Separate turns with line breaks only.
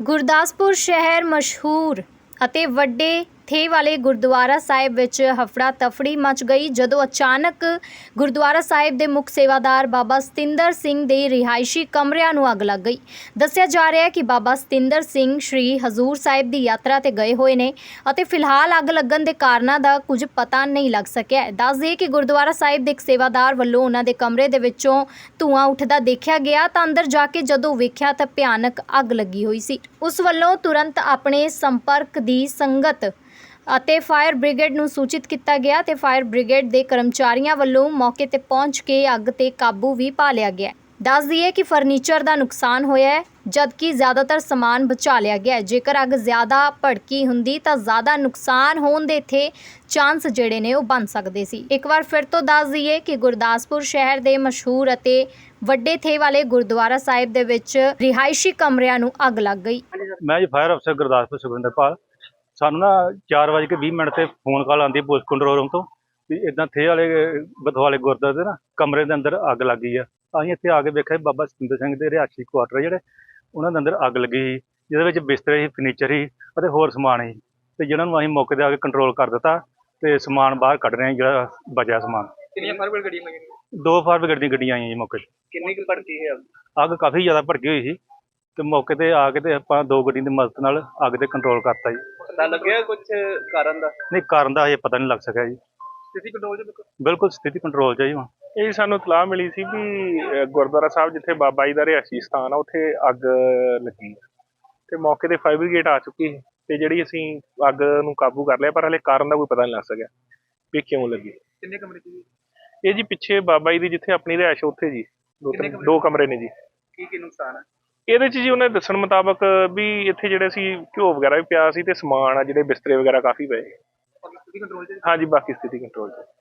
ਗੁਰਦਾਸਪੁਰ ਸ਼ਹਿਰ ਮਸ਼ਹੂਰ ਅਤੇ ਵੱਡੇ ਥੇ ਵਾਲੇ ਗੁਰਦੁਆਰਾ ਸਾਹਿਬ ਵਿੱਚ ਹਫੜਾ ਤਫੜੀ ਮਚ ਗਈ, ਜਦੋਂ ਅਚਾਨਕ ਗੁਰਦੁਆਰਾ ਸਾਹਿਬ ਦੇ ਮੁੱਖ ਸੇਵਾਦਾਰ ਬਾਬਾ ਸਤਿੰਦਰ ਸਿੰਘ ਦੇ ਰਿਹਾਇਸ਼ੀ ਕਮਰਿਆਂ ਨੂੰ ਅੱਗ ਲੱਗ ਗਈ ਦੱਸਿਆ ਜਾ ਰਿਹਾ ਹੈ ਕਿ ਬਾਬਾ ਸਤਿੰਦਰ ਸਿੰਘ ਸ਼੍ਰੀ ਹਜ਼ੂਰ ਸਾਹਿਬ ਦੀ ਯਾਤਰਾ ਤੇ ਗਏ ਹੋਏ ਨੇ ਅਤੇ ਫਿਲਹਾਲ ਅੱਗ ਲੱਗਣ ਦੇ ਕਾਰਨਾਂ ਦਾ ਕੁਝ ਪਤਾ ਨਹੀਂ ਲੱਗ ਸਕਿਆ ਹੈ। ਦੱਸ ਦਈਏ ਕਿ ਗੁਰਦੁਆਰਾ ਸਾਹਿਬ ਦੇ ਇੱਕ ਸੇਵਾਦਾਰ ਵੱਲੋਂ ਉਹਨਾਂ ਦੇ ਕਮਰੇ ਦੇ ਵਿੱਚੋਂ ਧੂੰਆਂ ਉੱਠਦਾ ਦੇਖਿਆ ਗਿਆ ਤਾਂ ਅੰਦਰ ਜਾ ਕੇ ਜਦੋਂ ਵੇਖਿਆ ਤਾਂ ਭਿਆਨਕ ਅੱਗ ਲੱਗੀ ਹੋਈ ਸੀ ਉਸ ਵੱਲੋਂ ਤੁਰੰਤ ਆਪਣੇ ਸੰਪਰਕ ਦੀ ਸੰਗਤ ਅਤੇ ਫਾਇਰ ਬ੍ਰਿਗੇਡ ਨੂੰ ਸੂਚਿਤ ਕੀਤਾ ਗਿਆ ਤੇ ਫਾਇਰ ਬ੍ਰਿਗੇਡ ਦੇ ਕਰਮਚਾਰੀਆਂ ਵੱਲੋਂ ਮੌਕੇ ਤੇ ਪਹੁੰਚ ਕੇ ਅੱਗ ਤੇ ਕਾਬੂ ਵੀ ਪਾ ਲਿਆ ਗਿਆ ਦੱਸ ਦਈਏ ਕਿ ਫਰਨੀਚਰ ਦਾ ਨੁਕਸਾਨ ਹੋਇਆ ਹੈ, ਜਦਕਿ ਜ਼ਿਆਦਾਤਰ ਸਮਾਨ ਬਚਾ ਲਿਆ ਗਿਆ ਹੈ। ਜੇਕਰ ਅੱਗ ਜ਼ਿਆਦਾ ਭੜਕੀ ਹੁੰਦੀ ਤਾਂ ਜ਼ਿਆਦਾ ਨੁਕਸਾਨ ਹੋਣ ਦੇ ਇੱਥੇ ਚਾਂਸ ਜਿਹੜੇ ਨੇ ਉਹ ਬਣ ਸਕਦੇ ਸੀ। ਇੱਕ ਵਾਰ ਫਿਰ ਤੋਂ ਦੱਸ ਦਈਏ ਕਿ ਗੁਰਦਾਸਪੁਰ ਸ਼ਹਿਰ ਦੇ ਮਸ਼ਹੂਰ ਅਤੇ ਵੱਡੇ ਥੇ ਵਾਲੇ ਗੁਰਦੁਆਰਾ ਸਾਹਿਬ ਦੇ ਵਿੱਚ ਰਿਹਾਇਸ਼ੀ ਕਮਰਿਆਂ ਨੂੰ ਅੱਗ ਲੱਗ ਗਈ।
ਮੈਂ ਜੀ ਫਾਇਰ ਅਫਸਰ ਗੁਰਦਾਸਪੁਰ ਸੁਖਵਿੰਦਰਪਾਲ। ਸਾਨੂੰ ਨਾ 4:20 ਮਿੰਟ ਤੇ ਫੋਨ ਕਾਲ ਆਂਦੀ ਪੁਲਿਸ ਕੰਟਰੋਲ ਰੂਮ ਤੋਂ ਵੀ ਇਦਾਂ ਥੇ ਵਾਲੇ ਬਥਵਾਲੇ ਗੁਰਦੁਆਰੇ ਦੇ ਨਾ ਕਮਰੇ ਦੇ ਅੰਦਰ ਅੱਗ ਲੱਗ ਗਈ ਆ। ਅਸੀਂ ਇੱਥੇ ਆ ਕੇ ਵੇਖਿਆ ਬਾਬਾ ਸਤਿੰਦਰ ਸਿੰਘ ਦੇ ਰਿਹਾਇਸ਼ੀ ਕੁਆਟਰ ਜਿਹੜੇ ਉਹਨਾਂ ਦੇ ਅੰਦਰ ਅੱਗ ਲੱਗੀ ਸੀ ਜਿਹਦੇ ਵਿੱਚ ਬਿਸਤਰੇ ਸੀ ਫਰਨੀਚਰ ਸੀ ਅਤੇ ਹੋਰ ਸਮਾਨ ਸੀ। ਤੇ ਜਿਹਨਾਂ ਨੂੰ ਅਸੀਂ ਮੌਕੇ ਤੇ ਆ ਕੇ ਕੰਟਰੋਲ ਕਰ ਦਿੱਤਾ ਤੇ ਸਮਾਨ ਬਾਹਰ ਕੱਢ ਰਹੇ ਜਿਹੜਾ ਬਚਿਆ ਸਮਾਨ।
ਕਿੰਨੀਆਂ ਫਾਇਰ ਬ੍ਰਿਗੇਡ ਗੱਡੀਆਂ ਲੱਗੀਆਂ?
ਦੋ ਫਾਇਰ ਬ੍ਰਿਗੇਡ ਦੀਆਂ ਗੱਡੀਆਂ ਆਈਆਂ ਜੀ ਮੌਕੇ ਤੇ।
ਕਿੰਨੀ ਕੁ ਭੜਕੀ ਹੈ ਅੱਗ?
ਅੱਗ ਕਾਫੀ ਜ਼ਿਆਦਾ ਭੜਕੀ ਹੋਈ ਸੀ ਤੇ ਮੌਕੇ ਤੇ ਆ ਕੇ ਤੇ ਆਪਾਂ ਦੋ ਗੱਡੀਆਂ ਦੀ ਮਦਦ ਨਾਲ ਅੱਗ ਤੇ ਕੰਟਰੋਲ ਕਰਤਾ ਜੀ।
ਪਤਾ ਲੱਗਿਆ ਕੁਝ ਕਾਰਨ ਦਾ?
ਨਹੀਂ ਕਾਰਨ ਦਾ ਹਜੇ ਪਤਾ ਨਹੀਂ ਲੱਗ ਸਕਿਆ ਜੀ।
ਸਥਿਤੀ ਕੰਟਰੋਲ ਚ ਬਿਲਕੁਲ।
ਬਿਲਕੁਲ ਸਥਿਤੀ ਕੰਟਰੋਲ 'ਚ ਹੈ ਜੀ ਹੁਣ।
ਇਹ ਸਾਨੂੰ ਇਤਲਾਹ ਮਿਲੀ ਸੀ ਵੀ ਅਹ, ਗੁਰਦੁਆਰਾ ਸਾਹਿਬ ਜਿੱਥੇ ਬਾਬਾ ਜੀ ਦਾ ਰਿਹਾਇਸ਼ੀ ਸਥਾਨ ਆ ਉੱਥੇ ਅੱਗ ਲੱਗੀ ਆ ਤੇ ਮੌਕੇ ਤੇ ਫਾਇਰ ਬ੍ਰਿਗੇਡ ਆ ਚੁੱਕੀ ਸੀ ਤੇ ਜਿਹੜੀ ਅਸੀਂ ਅੱਗ ਨੂੰ ਕਾਬੂ ਕਰ ਲਿਆ ਪਰ ਹਲੇ ਕਾਰਨ ਦਾ ਕੋਈ ਪਤਾ ਨਹੀਂ ਲੱਗ ਸਕਿਆ ਵੀ ਕਿਉਂ ਲੱਗੀ।
ਕਿੰਨੇ ਕਮਰੇ ਸੀ
ਇਹ ਜੀ ਪਿੱਛੇ ਬਾਬਾ ਜੀ ਦੀ ਜਿੱਥੇ ਆਪਣੀ ਰਿਹਾਇਸ਼ ਉੱਥੇ ਜੀ। ਦੋ ਤਿੰਨ-
ਕਮਰੇ?
ਦੋ ਕਮਰੇ ਨੇ ਜੀ।
ਕੀ ਕੀ ਨੁਕਸਾਨ ਹੈ
ਇਹਦੇ ਚ ਜੀ ਉਹਨੇ ਦੱਸਣ ਮੁਤਾਬਕ ਵੀ ਇੱਥੇ ਜਿਹੜੇ ਸੀ ਘਿਓ ਵਗੈਰਾ ਵੀ ਪਿਆ ਸੀ ਤੇ ਸਮਾਨ ਆ ਜਿਹੜੇ ਬਿਸਤਰੇ ਵਗੈਰਾ ਕਾਫੀ ਪਏ। ਹਾਂਜੀ ਬਾਕੀ ਸਥਿਤੀ ਕੰਟਰੋਲ 'ਚ